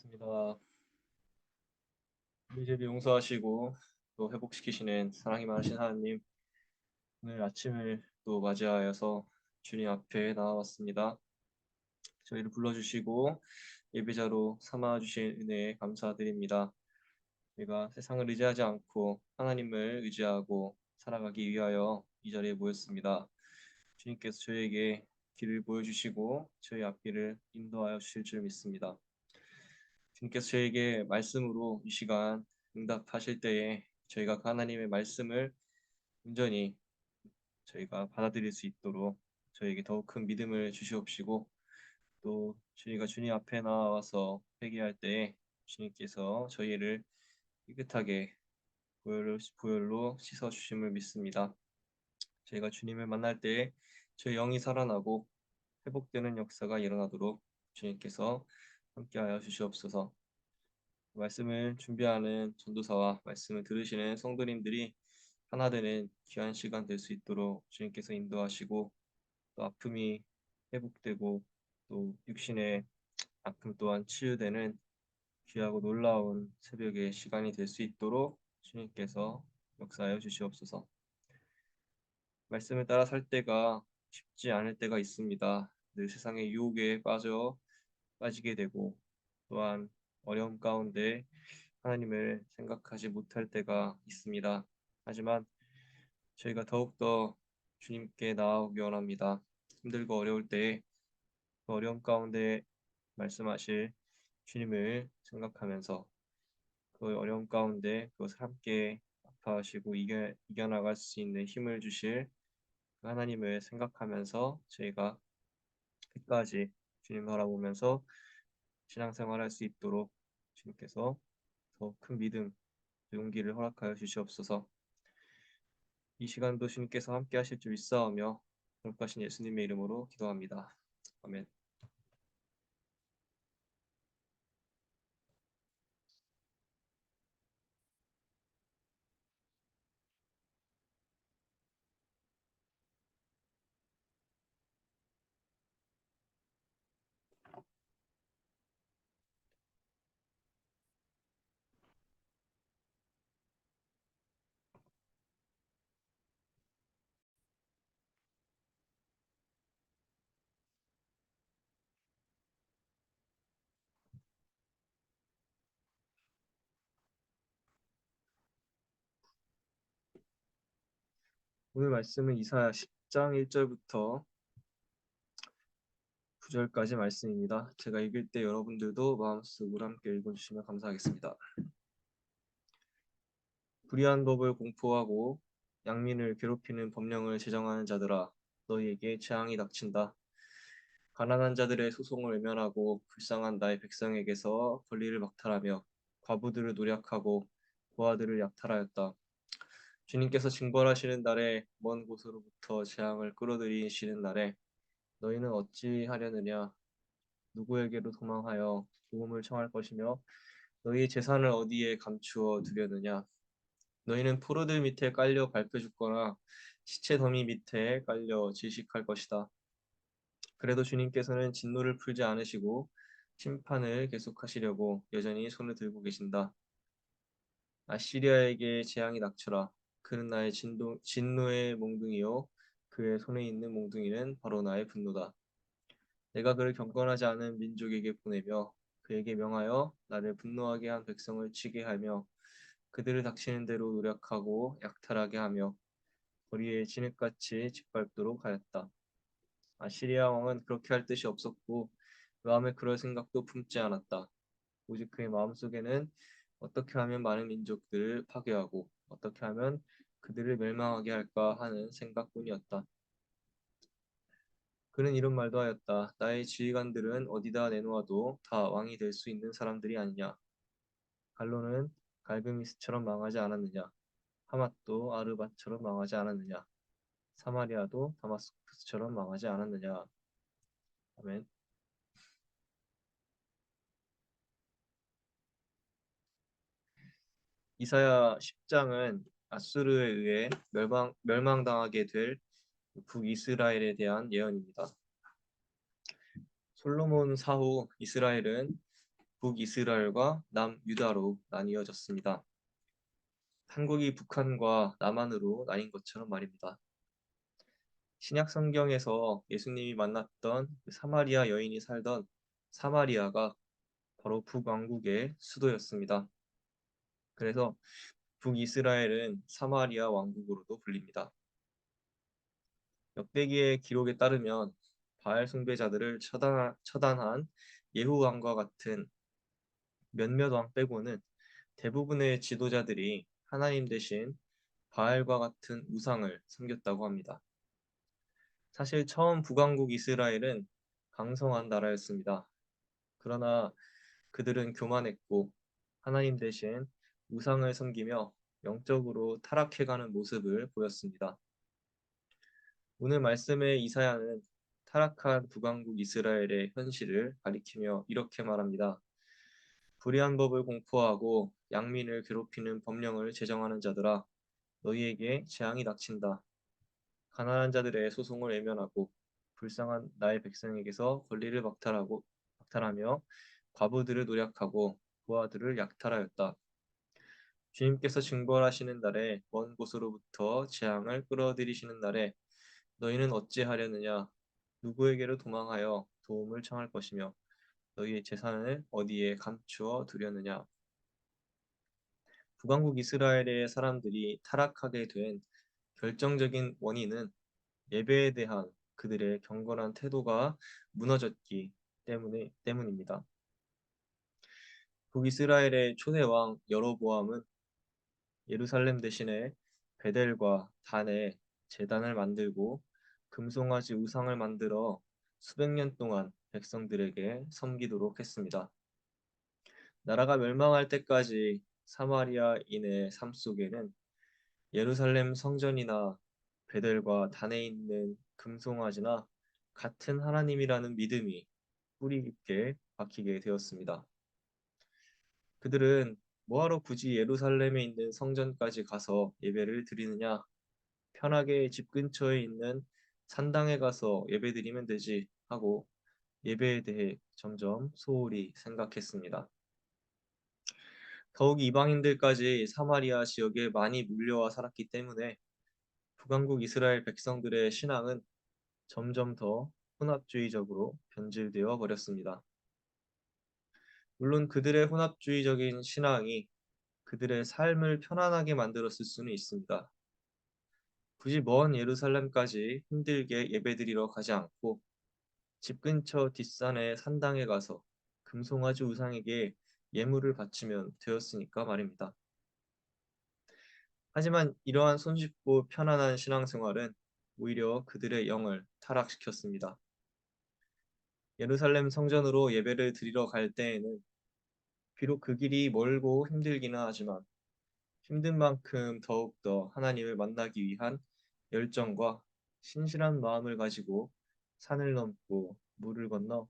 반갑습니다. 우리 죄를 용서하시고 또 회복시키시는 사랑이 많으신 하나님, 오늘 아침을 또 맞이하여서 주님 앞에 나와왔습니다. 저희를 불러주시고 예배자로 삼아주신 은혜에 감사드립니다. 저희가 세상을 의지하지 않고 하나님을 의지하고 살아가기 위하여 이 자리에 모였습니다. 주님께서 저희에게 길을 보여주시고 저희 앞길을 인도하여 주실 줄 믿습니다. 주님께서 저에게 말씀으로 이 시간 응답하실 때에 저희가 그 하나님의 말씀을 온전히 저희가 받아들일 수 있도록 저에게 더욱 큰 믿음을 주시옵시고 또 저희가 주님 앞에 나와서 회개할 때에 주님께서 저희를 깨끗하게 보혈로, 보혈로 씻어 주심을 믿습니다. 저희가 주님을 만날 때에 저희 영이 살아나고 회복되는 역사가 일어나도록 주님께서 함께하여 주시옵소서. 말씀을 준비하는 전도사와 말씀을 들으시는 성도님들이 하나 되는 귀한 시간 될 수 있도록 주님께서 인도하시고 또 아픔이 회복되고 또 육신의 아픔 또한 치유되는 귀하고 놀라운 새벽의 시간이 될 수 있도록 주님께서 역사하여 주시옵소서. 말씀을 따라 살 때가 쉽지 않을 때가 있습니다. 늘 세상의 유혹에 빠져 빠지게 되고 또한 어려움 가운데 하나님을 생각하지 못할 때가 있습니다. 하지만 저희가 더욱더 주님께 나아오기 원합니다. 힘들고 어려울 때에 그 어려움 가운데 말씀하실 주님을 생각하면서 그 어려움 가운데 그것을 함께 아파하시고 이겨, 이겨나갈 수 있는 힘을 주실 그 하나님을 생각하면서 저희가 끝까지 주님 바라보면서 신앙생활 할수 있도록 주님께서 더 큰 믿음, 용기를 허락하여 주시옵소서. 이 시간도 주님께서 함께 하실 줄 믿사오며 거룩하신 예수님의 이름으로 기도합니다. 아멘. 오늘 말씀은 이사야 10장 1절부터 9절까지 말씀입니다. 제가 읽을 때 여러분들도 마음속으로 함께 읽어주시면 감사하겠습니다. 불의한 법을 공포하고 양민을 괴롭히는 법령을 제정하는 자들아 너희에게 재앙이 닥친다. 가난한 자들의 소송을 외면하고 불쌍한 나의 백성에게서 권리를 박탈하며 과부들을 노력하고 고아들을 약탈하였다. 주님께서 징벌하시는 날에 먼 곳으로부터 재앙을 끌어들이시는 날에 너희는 어찌 하려느냐 누구에게로 도망하여 도움을 청할 것이며 너희 재산을 어디에 감추어 두려느냐 너희는 포로들 밑에 깔려 밟혀 죽거나 시체 더미 밑에 깔려 질식할 것이다. 그래도 주님께서는 진노를 풀지 않으시고 심판을 계속하시려고 여전히 손을 들고 계신다. 아시리아에게 재앙이 닥쳐라. 그는 나의 진도, 진노의 몽둥이요 그의 손에 있는 몽둥이는 바로 나의 분노다. 내가 그를 경건하지 않은 민족에게 보내며 그에게 명하여 나를 분노하게 한 백성을 치게 하며 그들을 닥치는 대로 노력하고 약탈하게 하며 거리에 진흙같이 짓밟도록 하였다. 아시리아 왕은 그렇게 할 뜻이 없었고 마음에 그럴 생각도 품지 않았다. 오직 그의 마음속에는 어떻게 하면 많은 민족들을 파괴하고 어떻게 하면 그들을 멸망하게 할까 하는 생각뿐이었다. 그는 이런 말도 하였다. 나의 지휘관들은 어디다 내놓아도 다 왕이 될 수 있는 사람들이 아니냐. 갈로는 갈그미스처럼 망하지 않았느냐. 하맛도 아르바처럼 망하지 않았느냐. 사마리아도 다마스쿠스처럼 망하지 않았느냐. 아멘. 이사야 10장은 아수르에 의해 멸망, 멸망당하게 될 북이스라엘에 대한 예언입니다. 솔로몬 사후 이스라엘은 북이스라엘과 남유다로 나뉘어졌습니다. 한국이 북한과 남한으로 나뉜 것처럼 말입니다. 신약 성경에서 예수님이 만났던 그 사마리아 여인이 살던 사마리아가 바로 북왕국의 수도였습니다. 그래서 북이스라엘은 사마리아 왕국으로도 불립니다. 역대기의 기록에 따르면 바알 숭배자들을 처단, 처단한 예후 왕과 같은 몇몇 왕 빼고는 대부분의 지도자들이 하나님 대신 바알과 같은 우상을 섬겼다고 합니다. 사실 처음 북왕국 이스라엘은 강성한 나라였습니다. 그러나 그들은 교만했고 하나님 대신 우상을 섬기며 영적으로 타락해가는 모습을 보였습니다. 오늘 말씀의 이사야는 타락한 북왕국 이스라엘의 현실을 가리키며 이렇게 말합니다. 불의한 법을 공포하고 양민을 괴롭히는 법령을 제정하는 자들아 너희에게 재앙이 닥친다. 가난한 자들의 소송을 외면하고 불쌍한 나의 백성에게서 권리를 박탈하고 박탈하며 과부들을 노력하고 부하들을 약탈하였다. 주님께서 징벌하시는 날에 먼 곳으로부터 재앙을 끌어들이시는 날에 너희는 어찌하려느냐 누구에게로 도망하여 도움을 청할 것이며 너희의 재산을 어디에 감추어 두려느냐 북왕국 이스라엘의 사람들이 타락하게 된 결정적인 원인은 예배에 대한 그들의 경건한 태도가 무너졌기 때문에 때문입니다. 북이스라엘의 초대 왕 여로보암은 예루살렘 대신에 베델과 단에 제단을 만들고 금송아지 우상을 만들어 수백 년 동안 백성들에게 섬기도록 했습니다. 나라가 멸망할 때까지 사마리아인의 삶 속에는 예루살렘 성전이나 베델과 단에 있는 금송아지나 같은 하나님이라는 믿음이 뿌리 깊게 박히게 되었습니다. 그들은 뭐하러 굳이 예루살렘에 있는 성전까지 가서 예배를 드리느냐? 편하게 집 근처에 있는 산당에 가서 예배드리면 되지 하고 예배에 대해 점점 소홀히 생각했습니다. 더욱 이방인들까지 사마리아 지역에 많이 물려와 살았기 때문에 북왕국 이스라엘 백성들의 신앙은 점점 더 혼합주의적으로 변질되어 버렸습니다. 물론 그들의 혼합주의적인 신앙이 그들의 삶을 편안하게 만들었을 수는 있습니다. 굳이 먼 예루살렘까지 힘들게 예배드리러 가지 않고 집 근처 뒷산의 산당에 가서 금송아지 우상에게 예물을 바치면 되었으니까 말입니다. 하지만 이러한 손쉽고 편안한 신앙생활은 오히려 그들의 영을 타락시켰습니다. 예루살렘 성전으로 예배를 드리러 갈 때에는 비록 그 길이 멀고 힘들기는 하지만 힘든 만큼 더욱더 하나님을 만나기 위한 열정과 신실한 마음을 가지고 산을 넘고 물을 건너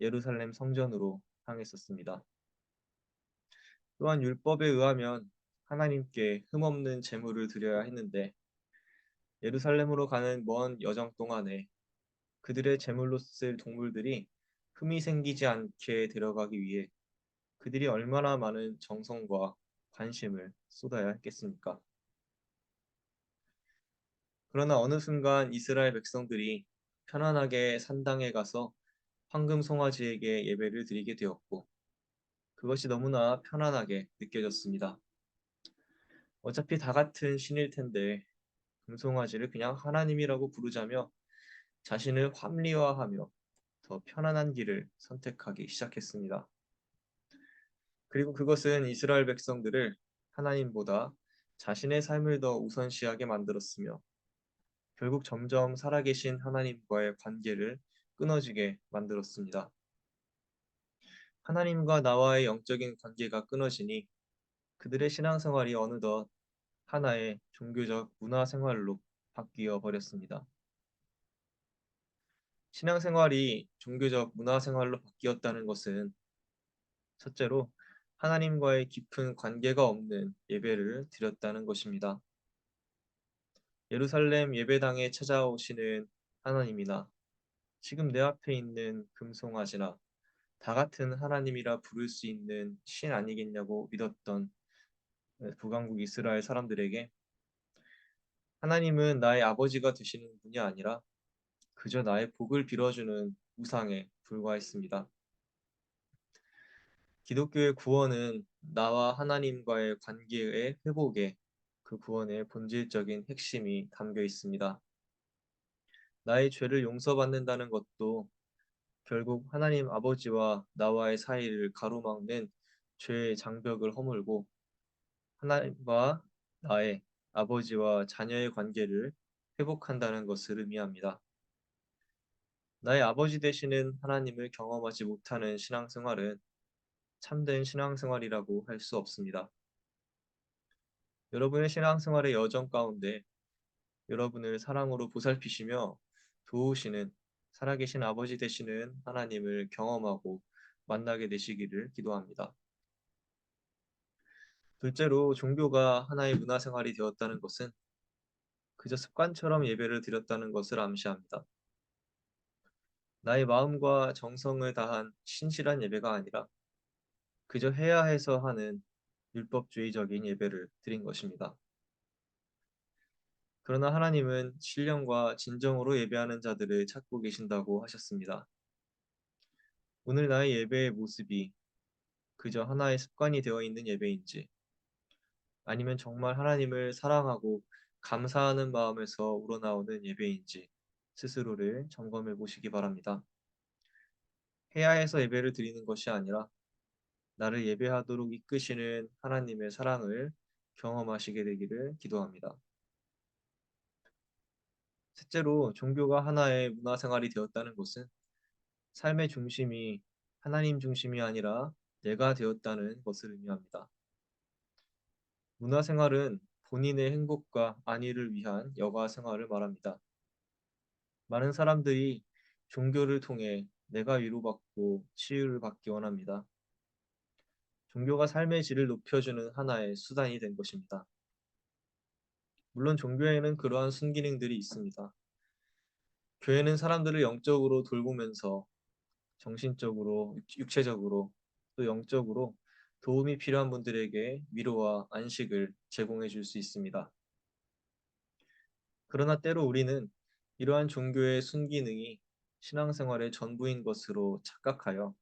예루살렘 성전으로 향했었습니다. 또한 율법에 의하면 하나님께 흠없는 제물을 드려야 했는데 예루살렘으로 가는 먼 여정 동안에 그들의 제물로 쓸 동물들이 흠이 생기지 않게 데려가기 위해 그들이 얼마나 많은 정성과 관심을 쏟아야 했겠습니까? 그러나 어느 순간 이스라엘 백성들이 편안하게 산당에 가서 황금 송아지에게 예배를 드리게 되었고 그것이 너무나 편안하게 느껴졌습니다. 어차피 다 같은 신일 텐데 금송아지를 그냥 하나님이라고 부르자며 자신을 합리화하며 더 편안한 길을 선택하기 시작했습니다. 그리고 그것은 이스라엘 백성들을 하나님보다 자신의 삶을 더 우선시하게 만들었으며 결국 점점 살아계신 하나님과의 관계를 끊어지게 만들었습니다. 하나님과 나와의 영적인 관계가 끊어지니 그들의 신앙생활이 어느덧 하나의 종교적 문화생활로 바뀌어 버렸습니다. 신앙생활이 종교적 문화생활로 바뀌었다는 것은 첫째로 하나님과의 깊은 관계가 없는 예배를 드렸다는 것입니다. 예루살렘 예배당에 찾아오시는 하나님이나 지금 내 앞에 있는 금송아지나 다 같은 하나님이라 부를 수 있는 신 아니겠냐고 믿었던 북왕국 이스라엘 사람들에게 하나님은 나의 아버지가 되시는 분이 아니라 그저 나의 복을 빌어주는 우상에 불과했습니다. 기독교의 구원은 나와 하나님과의 관계의 회복에 그 구원의 본질적인 핵심이 담겨 있습니다. 나의 죄를 용서받는다는 것도 결국 하나님 아버지와 나와의 사이를 가로막는 죄의 장벽을 허물고 하나님과 나의 아버지와 자녀의 관계를 회복한다는 것을 의미합니다. 나의 아버지 되시는 하나님을 경험하지 못하는 신앙생활은 참된 신앙생활이라고 할 수 없습니다. 여러분의 신앙생활의 여정 가운데 여러분을 사랑으로 보살피시며 도우시는 살아계신 아버지 되시는 하나님을 경험하고 만나게 되시기를 기도합니다. 둘째로 종교가 하나의 문화생활이 되었다는 것은 그저 습관처럼 예배를 드렸다는 것을 암시합니다. 나의 마음과 정성을 다한 신실한 예배가 아니라 그저 해야 해서 하는 율법주의적인 예배를 드린 것입니다. 그러나 하나님은 신령과 진정으로 예배하는 자들을 찾고 계신다고 하셨습니다. 오늘 나의 예배의 모습이 그저 하나의 습관이 되어 있는 예배인지 아니면 정말 하나님을 사랑하고 감사하는 마음에서 우러나오는 예배인지 스스로를 점검해 보시기 바랍니다. 해야 해서 예배를 드리는 것이 아니라 나를 예배하도록 이끄시는 하나님의 사랑을 경험하시게 되기를 기도합니다. 셋째로 종교가 하나의 문화생활이 되었다는 것은 삶의 중심이 하나님 중심이 아니라 내가 되었다는 것을 의미합니다. 문화생활은 본인의 행복과 안위를 위한 여가 생활을 말합니다. 많은 사람들이 종교를 통해 내가 위로받고 치유를 받기 원합니다. 종교가 삶의 질을 높여주는 하나의 수단이 된 것입니다. 물론 종교에는 그러한 순기능들이 있습니다. 교회는 사람들을 영적으로 돌보면서 정신적으로, 육체적으로, 또 영적으로 도움이 필요한 분들에게 위로와 안식을 제공해 줄 수 있습니다. 그러나 때로 우리는 이러한 종교의 순기능이 신앙생활의 전부인 것으로 착각하여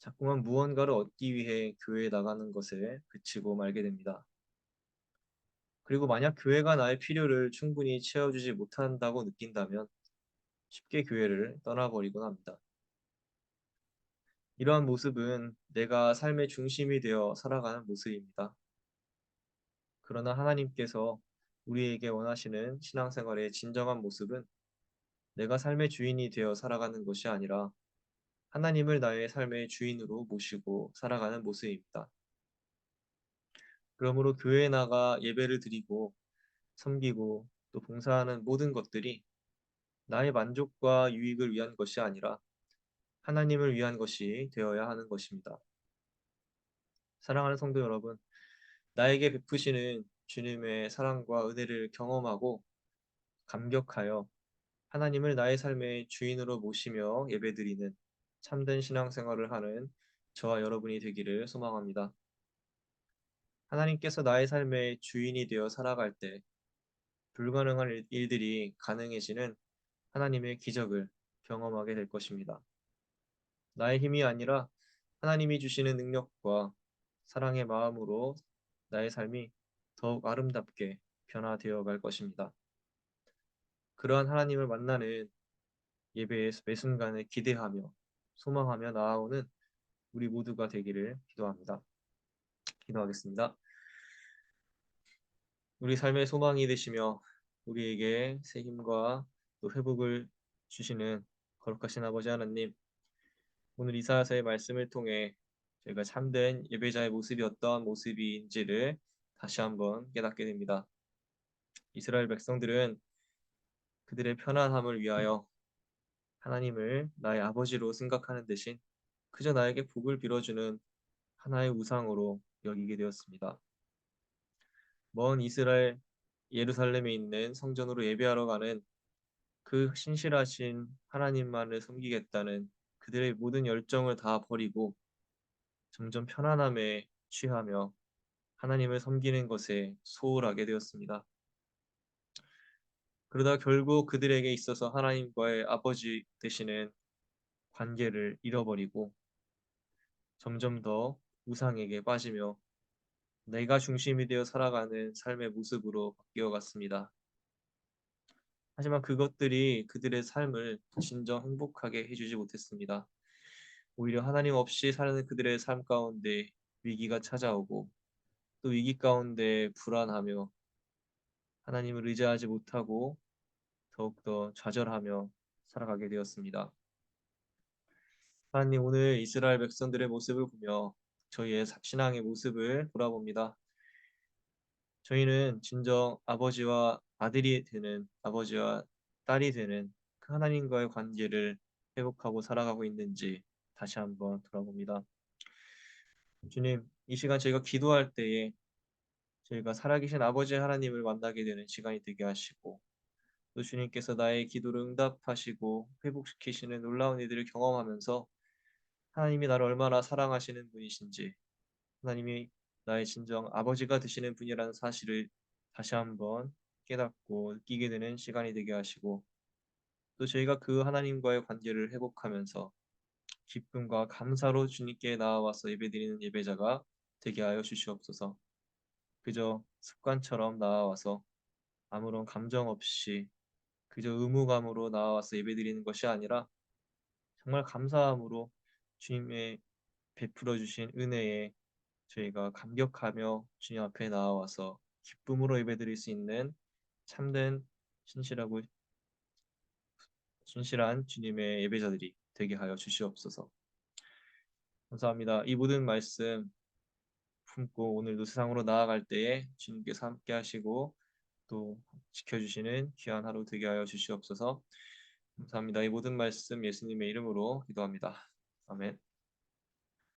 자꾸만 무언가를 얻기 위해 교회에 나가는 것에 그치고 말게 됩니다. 그리고 만약 교회가 나의 필요를 충분히 채워주지 못한다고 느낀다면 쉽게 교회를 떠나버리곤 합니다. 이러한 모습은 내가 삶의 중심이 되어 살아가는 모습입니다. 그러나 하나님께서 우리에게 원하시는 신앙생활의 진정한 모습은 내가 삶의 주인이 되어 살아가는 것이 아니라 하나님을 나의 삶의 주인으로 모시고 살아가는 모습입니다. 그러므로 교회에 나가 예배를 드리고 섬기고 또 봉사하는 모든 것들이 나의 만족과 유익을 위한 것이 아니라 하나님을 위한 것이 되어야 하는 것입니다. 사랑하는 성도 여러분, 나에게 베푸시는 주님의 사랑과 은혜를 경험하고 감격하여 하나님을 나의 삶의 주인으로 모시며 예배드리는 참된 신앙생활을 하는 저와 여러분이 되기를 소망합니다. 하나님께서 나의 삶의 주인이 되어 살아갈 때 불가능한 일들이 가능해지는 하나님의 기적을 경험하게 될 것입니다. 나의 힘이 아니라 하나님이 주시는 능력과 사랑의 마음으로 나의 삶이 더욱 아름답게 변화되어 갈 것입니다. 그러한 하나님을 만나는 예배의 매 순간을 기대하며 소망하며 나아오는 우리 모두가 되기를 기도합니다. 기도하겠습니다. 우리 삶의 소망이 되시며 우리에게 새 힘과 또 회복을 주시는 거룩하신 아버지 하나님 오늘 이사야서의 말씀을 통해 저희가 참된 예배자의 모습이 어떠한 모습인지를 다시 한번 깨닫게 됩니다. 이스라엘 백성들은 그들의 편안함을 위하여 하나님을 나의 아버지로 생각하는 대신 그저 나에게 복을 빌어주는 하나의 우상으로 여기게 되었습니다. 먼 이스라엘 예루살렘에 있는 성전으로 예배하러 가는 그 신실하신 하나님만을 섬기겠다는 그들의 모든 열정을 다 버리고 점점 편안함에 취하며 하나님을 섬기는 것에 소홀하게 되었습니다. 그러다 결국 그들에게 있어서 하나님과의 아버지 되시는 관계를 잃어버리고 점점 더 우상에게 빠지며 내가 중심이 되어 살아가는 삶의 모습으로 바뀌어 갔습니다. 하지만 그것들이 그들의 삶을 진정 행복하게 해주지 못했습니다. 오히려 하나님 없이 사는 그들의 삶 가운데 위기가 찾아오고 또 위기 가운데 불안하며 하나님을 의지하지 못하고 더욱더 좌절하며 살아가게 되었습니다. 하나님 오늘 이스라엘 백성들의 모습을 보며 저희의 신앙의 모습을 돌아봅니다. 저희는 진정 아버지와 아들이 되는 아버지와 딸이 되는 그 하나님과의 관계를 회복하고 살아가고 있는지 다시 한번 돌아봅니다. 주님, 이 시간 저희가 기도할 때에 저희가 살아계신 아버지 하나님을 만나게 되는 시간이 되게 하시고 또 주님께서 나의 기도를 응답하시고 회복시키시는 놀라운 일들을 경험하면서 하나님이 나를 얼마나 사랑하시는 분이신지 하나님이 나의 진정 아버지가 되시는 분이라는 사실을 다시 한번 깨닫고 느끼게 되는 시간이 되게 하시고 또 저희가 그 하나님과의 관계를 회복하면서 기쁨과 감사로 주님께 나와서 예배드리는 예배자가 되게 하여 주시옵소서. 그저 습관처럼 나와서 아무런 감정 없이 그저 의무감으로 나와서 예배드리는 것이 아니라 정말 감사함으로 주님의 베풀어 주신 은혜에 저희가 감격하며 주님 앞에 나와서 기쁨으로 예배드릴 수 있는 참된 신실하고 신실한 주님의 예배자들이 되게 하여 주시옵소서. 감사합니다. 이 모든 말씀 품고 오늘도 세상으로 나아갈 때에 주님께서 함께 하시고 또 지켜주시는 귀한 하루 되게 하여 주시옵소서. 감사합니다. 이 모든 말씀 예수님의 이름으로 기도합니다. 아멘.